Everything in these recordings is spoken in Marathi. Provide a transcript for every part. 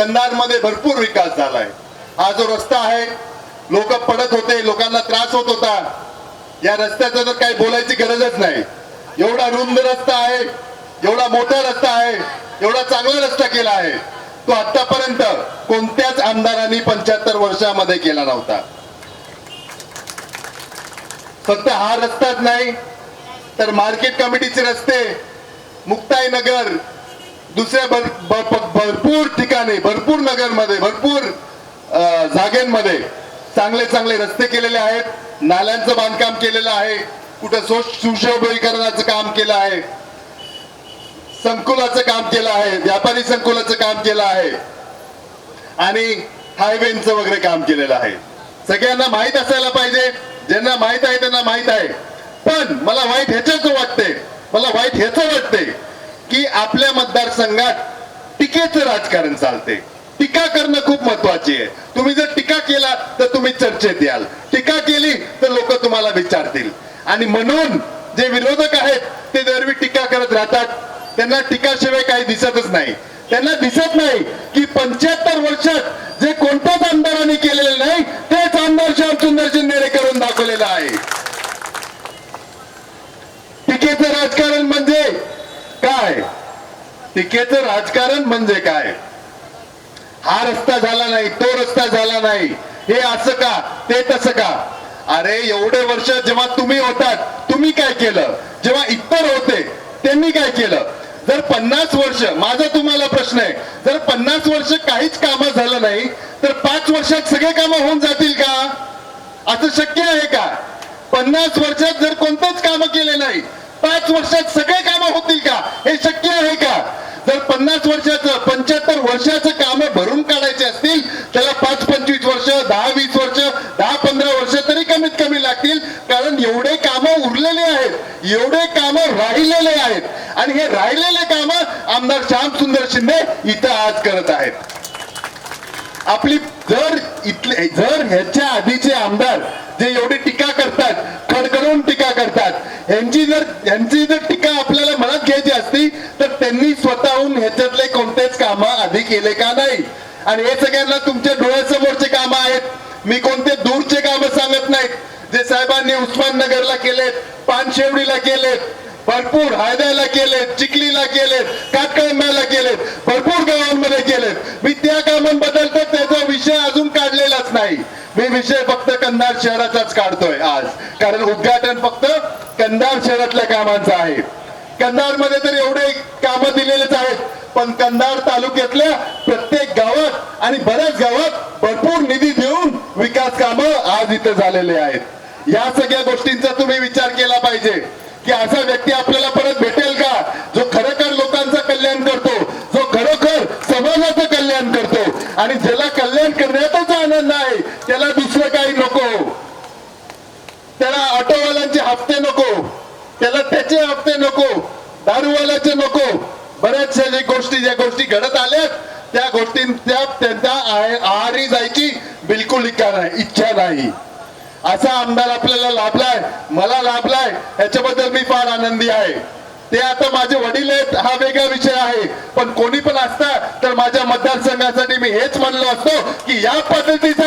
कंधारमध्ये भरपूर विकास झालाय. हा जो रस्ता आहे लोक पडत होते लोकांना त्रास होत होता. या रस्त्याचं तर काही बोलायची गरजच नाही. एवढा रुंद रस्ता आहे एवढा मोठा रस्ता आहे एवढा चांगला रस्ता केला आहे. तो आतापर्यंत कोणत्याच आमदारांनी पंच्याहत्तर वर्षामध्ये केला नव्हता. फक्त हा रस्ताच नाही तर मार्केट कमिटीचे रस्ते मुक्ताई नगर दुसऱ्या भर, भरपूर ठिकाणी भरपूर नगरमध्ये भरपूर जागेंमध्ये चांगले चांगले रस्ते केलेले आहेत. नाल्यांचं बांधकाम केलेलं आहे. कुठं सो- सुशोभीकरणाचं काम केलं आहे. संकुलाचं काम केलं आहे. व्यापारी संकुलाचं काम केलं आहे. आणि हायवेचं वगैरे काम केलेलं आहे. सगळ्यांना माहीत असायला पाहिजे. ज्यांना माहीत आहे त्यांना माहीत आहे. पण मला वाईट ह्याच्याच वाटते मला वाईट ह्याच वाटते की आपल्या मतदारसंघात टीकेचं राजकारण चालते टीका करणं खूप महत्वाची आहे. तुम्ही जर टीका केला तर तुम्ही चर्चेत याल. टीका केली तर लोक तुम्हाला विचारतील. आणि म्हणून जे विरोधक आहेत ते दरवी टीका करत राहतात. त्यांना टीकाशिवाय काही दिसतच नाही. त्यांना दिसत नाही की पंच्याहत्तर वर्षात जे कोणत्याच आमदारांनी केलेलं नाही तेच आमदार श्यामसुंदर शिंदे करून दाखवलेलं आहे. टीकेचं राजकारण काय? टीकेचं राजकारण म्हणजे काय? हा रस्ता झाला नाही तो रस्ता झाला नाही. हे असं का? ते तसं का? अरे एवढे वर्ष जेव्हा तुम्ही होतात तुम्ही काय केलं? जेव्हा इतर होते त्यांनी काय केलं? जर पन्नास वर्ष माझा तुम्हाला प्रश्न आहे जर पन्नास वर्ष काहीच कामं झालं नाही तर पाच वर्षात सगळे कामं होऊन जातील का? असं शक्य आहे का? पन्नास वर्षात जर कोणतंच काम केले नाही पाच वर्षात सगळे कामं होतील का? हे शक्य आहे का? जर पन्नास वर्षाचं पंच्याहत्तर वर्षाचं काम भरून काढायचे असतील त्याला पाच पंचवीस वर्ष दहा वीस वर्ष दहा पंधरा वर्ष तरी कमीत कमी लागतील. कारण एवढे काम उरलेले आहेत एवढे काम राहिलेले आहेत. आणि हे राहिलेले काम आमदार श्याम सुंदर शिंदे इथं आज करत आहेत. आपली जर इथले जर ह्याच्या आधीचे आमदार जे एवढी टीका करतात यांची जर यांची जर टीका आपल्याला मनात घ्यायची असती तर त्यांनी स्वतःहून ह्याच्यातले कोणतेच काम आधी केले का नाही? आणि हे सगळ्यांना तुमच्या डोळ्यासमोरचे काम आहेत. मी कोणते दूरचे काम सांगत नाहीत. जे साहेबांनी उस्माननगरला केलेत पानशेवडीला केलेत भरपूर हायद्याला केलेत चिखलीला केलेत काटकळंब्याला केलेत भरपूर गावांमध्ये केलेत. मी त्या कामांबद्दल तर त्याचा विषय अजून काढलेलाच नाही. मी विषय फक्त कंधार शहराचाच काढतोय आज. कारण उद्घाटन फक्त कंधार शहरातल्या कामांचं आहे. कंधारमध्ये तर एवढे कामं दिलेलेच आहेत पण कंधार तालुक्यातल्या प्रत्येक गावात आणि बऱ्याच गावात भरपूर निधी देऊन विकास कामं आज इथे झालेले आहेत. या सगळ्या गोष्टींचा तुम्ही विचार केला पाहिजे की असा व्यक्ती आपल्याला परत भेटेल का? जो खरोखर लोकांचं कल्याण करतो जो खरोखर समाजाचं कल्याण करतो. आणि ज्याला कल्याण करण्यातच आनंद आहे त्याला दुसरं काही नको. त्याला ऑटोवाल्यांचे हप्ते नको. त्याला त्याचे हप्ते नको. दारूवाल्याचे नको. बऱ्याचशा जे गोष्टी ज्या गोष्टी घडत आल्यात त्या गोष्टी त्यांच्या आहारी जायची बिलकुल इच्छा नाही इच्छा नाही. असा आमदार आपल्याला लाभलाय मला लाभलाय याच्याबद्दल मी फार आनंदी आहे. ते आता माझे वडील आहेत हा वेगळा विषय आहे. पण कोणी पण असता तर माझ्या मतदारसंघासाठी मी हेच म्हणलो असतो की या पद्धतीचा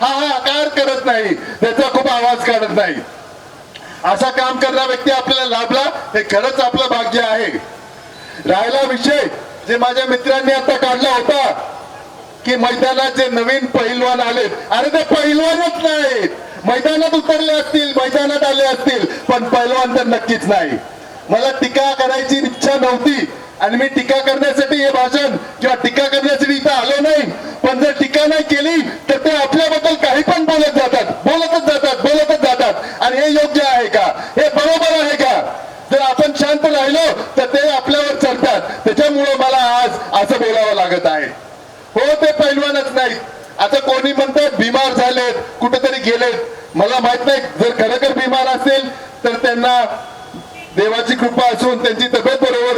हा हा आकार करत नाही. त्याचा खूप आवाज काढत नाही. असा काम करणारा व्यक्ती आपल्याला लाभला हे खरंच आपलं भाग्य आहे. राहिला विषय जे माझ्या मित्रांनी आता काढला होता की मैदानात जे नवीन पहिलवान आलेत. अरे ते पहिलवानच नाहीत मैदानात उतरले असतील मैदानात आले असतील पण पहिलवान तर नक्कीच नाही. मला टीका करायची इच्छा नव्हती. आणि मी टीका करण्यासाठी हे भाषण किंवा टीका करण्यासाठी इथं आलो नाही. पण जर टीका नाही केली तर ते आपल्याबद्दल काही पण बोलत जातात बोलतच जातात बोलतच जातात आणि हे योग्य आहे का हे बरोबर आहे का जर आपण शांत राहिलो तर ते आपल्यावर चढतात त्याच्यामुळे मला आज असं बोलावं लागत आहे हो ते पैलवानच नाहीत आता कोणी म्हणतात बिमार झालेत कुठेतरी गेलेत मला माहीत नाही जर खरोखर बिमार असेल तर त्यांना देवाची कृपा असून त्यांची तब्येत बरोबर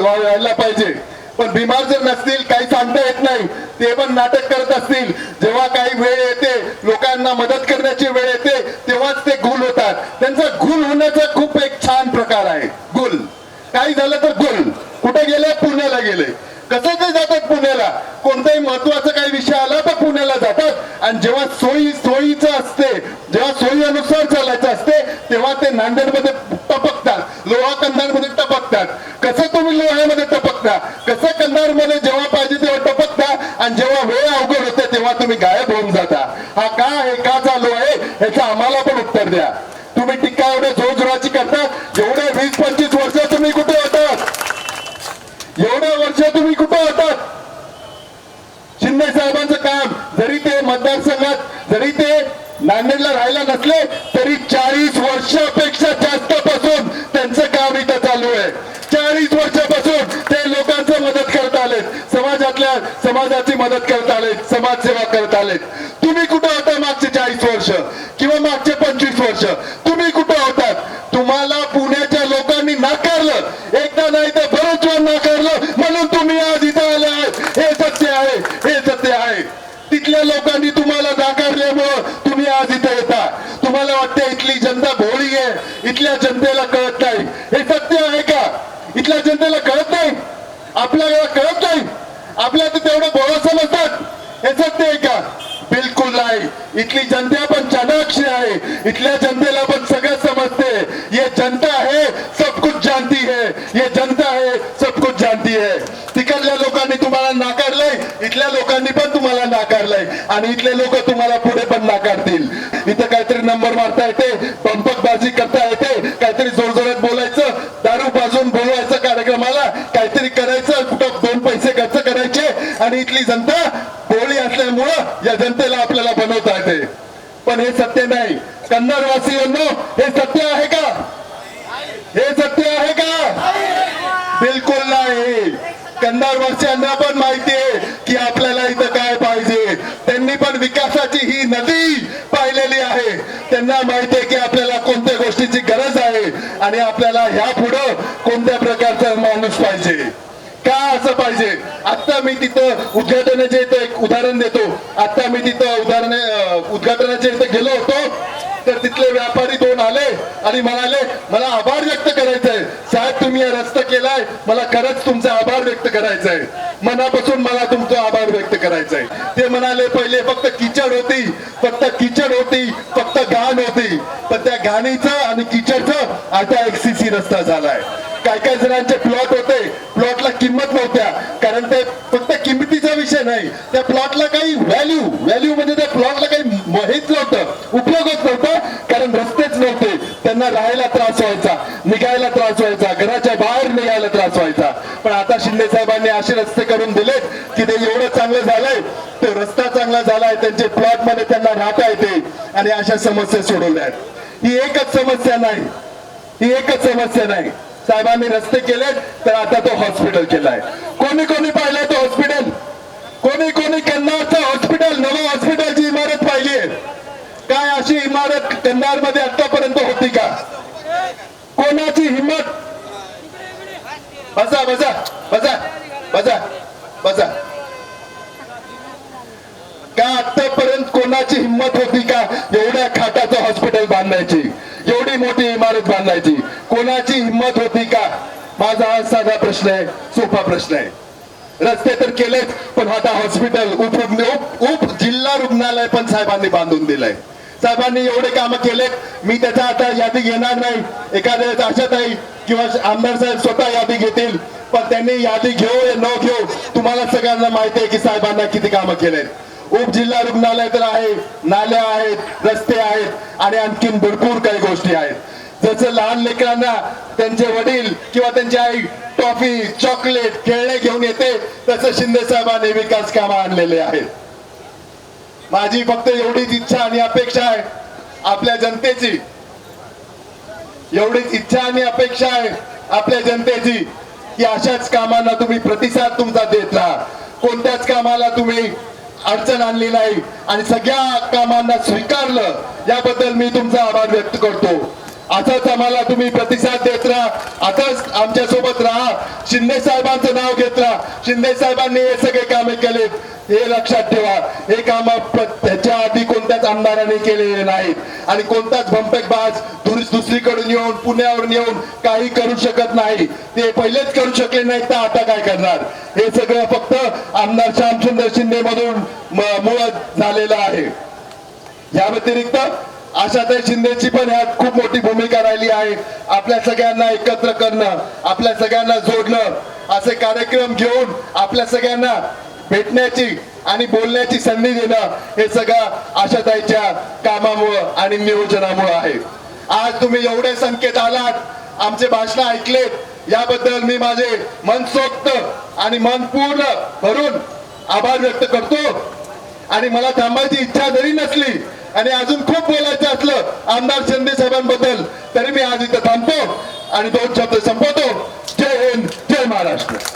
व्हायला पाहिजे. पण बिमार जर नसतील काही सांगता येत नाही. ते पण नाटक करत असतील. जेव्हा काही वेळ येते लोकांना मदत करण्याची वेळ येते तेव्हाच ते गुल होतात. त्यांचा गुल होण्याचा खूप एक छान प्रकार आहे. गुल. काही झालं तर गुल. कुठे गेले? पुण्याला गेले. कसं ते जातात पुण्याला? कोणताही महत्त्वाचा काही विषय आला तर पुण्याला जातात. आणि जेव्हा सोयी सोयीचं असते जेव्हा सोयी अनुसार चालायचं असते तेव्हा ते नांदेडमध्ये टपकतात. लोहा कंधारमध्ये टपकतात. कसं तुम्ही लोह्यामध्ये टपकता? कसं कंधारमध्ये जेव्हा पाहिजे तेव्हा टपकता? आणि जेव्हा वेळ अवघड होते तेव्हा तुम्ही गायब होऊन जाता. हा का आहे? का चालू आहे? ह्याचं आम्हाला पण उत्तर द्या. तुम्ही टीका एवढ्या जोरजोराची करता जेवढ्या वीस पंचवीस वर्ष तुम्ही कुठे होतात? एवढ्या वर्ष तुम्ही कुठे होतात? शिंदे साहेबांचं काम जरी ते मतदारसंघात जरी ते नांदेडला राहायला नसले तरी चाळीस वर्षापेक्षा जास्त पासून त्यांचं काम इथं चालू आहे. चाळीस वर्षापासून ते लोकांचं मदत करत आलेत. समाजातल्या समाजाची मदत करत आलेत समाजसेवा करत आलेत. तुम्ही कुठं होता मागचे चाळीस वर्ष? किंवा मागचे पंचवीस वर्ष? तुम्ही कुठं होतात तुम्हाला पुण्याच्या लोकांनी नाकारलं. एकदा नाही तर बरंच वेळ नाकारलं. म्हणून तुम्ही आज इथं आले आहात. हे सत्य आहे. हे सत्य आहे. तिथल्या लोकांनी नाकारल्यामुळं तुम्ही आज इथे येता. तुम्हाला वाटतं इथली जनता भोळी आहे इथल्या जनतेला कळत नाही. हे सत्य आहे का? इथल्या जनतेला कळत नाही? आपल्याला कळत नाही? आपल्या तर तेवढं भोळं समजतात. हे सत्य आहे का? बिलकुल नाही. इथली जनता पण चाणाक्षी आहे. इथल्या जनतेला पण सगळं समजते. ये जनता है सब कुछ जानती है. ये जनता है सब कुछ जानती है. तिकडल्या लोकांनी नाकारलंय इथल्या लोकांनी पण तुम्हाला नाकारलंय आणि इथले लोक तुम्हाला पुढे पण नाकारतील. इथं काहीतरी नंबर मारता येते पंपकबाजी करता येते काहीतरी जोरजोरात बोलायचं दारू बाजून बोलवायचं कार्यक्रमाला काहीतरी करायचं कुठं दोन पैसे खर्च करायचे आणि इथली जनता बोळी असल्यामुळं या जनतेला आपल्याला बनवता येते. पण हे सत्य नाही. कन्नडवासियांनो हे सत्य आहे का हे सत्य आहे का बिलकुल नाही कन्नडवासियांना पण माहिती आहे की आपल्याला इथं काय पाहिजे त्यांनी पण विकासाची ही नदी पाहिलेली आहे. त्यांना माहिती आहे की आपल्याला कोणत्या गोष्टीची गरज आहे आणि आपल्याला ह्या पुढं कोणत्या प्रकारचा माणूस पाहिजे? का असं पाहिजे? आता मी तिथं उद्घाटनाचे इथं एक उदाहरण देतो. आता मी तिथं उदाहरण उद्घाटनाच्या इथं गेलो होतो. तर तिथले व्यापारी दोन आले आणि म्हणाले मला आभार व्यक्त करायचंय. साहेब तुम्ही हा रस्ता केलाय. मला खरंच तुमचा आभार व्यक्त करायचा आहे मनापासून मला तुमचा आभार व्यक्त करायचा आहे ते म्हणाले पहिले फक्त किचड होती फक्त किचड होती फक्त घाण होती. पण त्या घाणीचं आणि किचडचं आता एक सीसी रस्ता झालाय. काय काय जणांचे प्लॉट होते. प्लॉटला किंमत नव्हत्या. कारण ते फक्त किंमतीचा विषय नाही. त्या प्लॉटला काही व्हॅल्यू व्हॅल्यू म्हणजे त्या प्लॉटला काही हेच नव्हतं. उपयोगच नव्हता. कारण रस्तेच नव्हते. त्यांना राहायला त्रास व्हायचा निघायला त्रास व्हायचा घराच्या बाहेर निघायला त्रास व्हायचा. पण आता शिंदे साहेबांनी असे रस्ते करून दिलेत की ते एवढं चांगलं झालंय तो रस्ता चांगला झालाय त्यांचे प्लॉटमध्ये त्यांना राहता येते आणि अशा समस्या सोडवल्या आहेत. ही एकच समस्या नाही ही एकच समस्या नाही. साहेबांनी रस्ते केलेत तर आता तो हॉस्पिटल केलाय. कोणी कोणी पाहिलंय तो हॉस्पिटल कोणी कोणी कन्नाडचं हॉस्पिटल नवं हॉस्पिटलची इमारत पाहिली काय अशी इमारत कन्नाडमध्ये आतापर्यंत होती का? कोणाची हिंमत बसा बसा बसा बसा बसा. का आतापर्यंत कोणाची हिंमत होती का? एवढ्या खाटाचं हॉस्पिटल बांधायची एवढी मोठी इमारत बांधायची. कोणाची हिंमत होती का? माझा हा साधा प्रश्न आहे सोपा प्रश्न आहे. रस्ते तर केलेच पण आता हॉस्पिटल उप उप उप जिल्हा रुग्णालय पण साहेबांनी बांधून दिलंय. साहेबांनी एवढे काम केलेत. मी त्याचा आता यादी घेणार नाही. एखाद्या वेळेस आशाताई किंवा आमदार साहेब स्वतः यादी घेतील. पण त्यांनी यादी घेऊ या न घेऊ तुम्हाला सगळ्यांना माहिती आहे की साहेबांना किती कामं केलेत. उपजिल्हा रुग्णालय तर आहे नाल्या आहेत रस्ते आहेत आणि आणखीन भरपूर काही गोष्टी आहेत. जसं लहान लेकरांना त्यांचे वडील किंवा त्यांची आई टॉफी चॉकलेट खेळणे घेऊन येते तसं शिंदे साहेबांनी विकास कामं आणलेले आहेत. माझी फक्त एवढीच इच्छा आणि अपेक्षा आहे. आपल्या जनतेची. एवढीच इच्छा आणि अपेक्षा आहे आपल्या जनतेची की अशाच कामांना तुम्ही प्रतिसाद तुमचा देत राहा. कोणत्याच कामाला तुम्ही अडचण आणली नाही. आणि सगळ्या कामांना स्वीकारलं याबद्दल मी तुमचा आभार व्यक्त करतो. असंच आम्हाला तुम्ही प्रतिसाद देत राहा. असंच आमच्यासोबत राहा. शिंदे साहेबांचं नाव घेत राहा. शिंदे साहेबांनी हे सगळे कामे केलेत. हे लक्षात ठेवा हे काम त्याच्या आधी कोणत्याच आमदाराने केलेले नाहीत. आणि कोणताच भंपेकबाज बाज दुसरीकडून येऊन पुण्यावरून येऊन काही करू शकत नाही. ते पहिलेच करू शकले नाहीत तर आता काय करणार? हे सगळं फक्त आमदार श्यामसुंदर शिंदे मधून मुळ झालेलं आहे. या व्यतिरिक्त आशाताई शिंदेची पण ह्यात खूप मोठी भूमिका राहिली आहे. आपल्या सगळ्यांना एकत्र करणं आपल्या सगळ्यांना जोडणं असे कार्यक्रम घेऊन आपल्या सगळ्यांना भेटण्याची आणि बोलण्याची संधी देणं हे सगळं आशाताईच्या कामामुळं आणि नियोजनामुळं आहे. आज तुम्ही एवढे संकेत आलात आमचे भाषण ऐकलेत याबद्दल मी माझे मनसोक्त आणि मन पूर्ण भरून आभार व्यक्त करतो. आणि मला थांबायची इच्छा जरी नसली आणि अजून खूप बोलायचं असलं आमदार शिंदे साहेबांबद्दल तरी मी आज इथं थांबतो आणि दोन शब्द संपवतो. जय हिंद जय महाराष्ट्र.